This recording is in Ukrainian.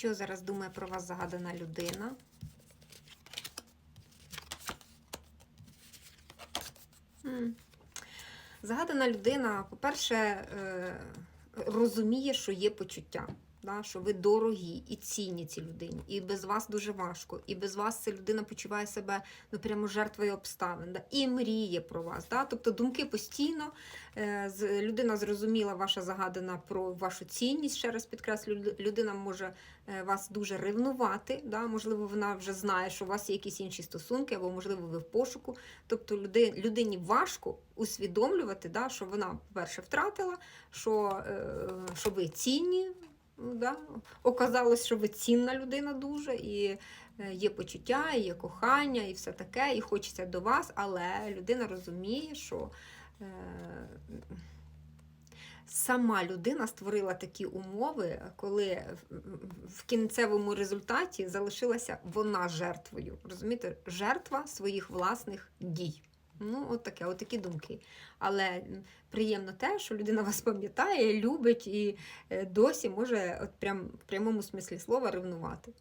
Що зараз думає про вас загадана людина? Загадана людина, по-перше, е, розуміє, що є почуття, да, що ви дорогі і цінні цій людині, і без вас дуже важко, і без вас ця людина почуває себе ну, прямо жертвою обставин, да, і мріє про вас. Да, тобто думки постійно, е, людина зрозуміла ваша загадана про вашу цінність, ще раз підкреслю, людина може е, вас дуже ревнувати, да, можливо, вона вже знає, що у вас є якісь інші стосунки, або, можливо, ви в пошуку. Тобто люди, людині важко усвідомлювати, да, що вона, по-перше, втратила, що, е, що ви цінні. Ну, Да? Оказалось, що ви цінна людина дуже, і е, є почуття, і є кохання, і все таке, і хочеться до вас, але людина розуміє, що е, сама людина створила такі умови, коли в- в кінцевому результаті залишилася вона жертвою. Розумієте, жертва своїх власних дій. Ну, от таке, от такі думки. Але приємно те, що людина вас пам'ятає, любить і е, досі може от прям в прямому смислі слова ревнувати.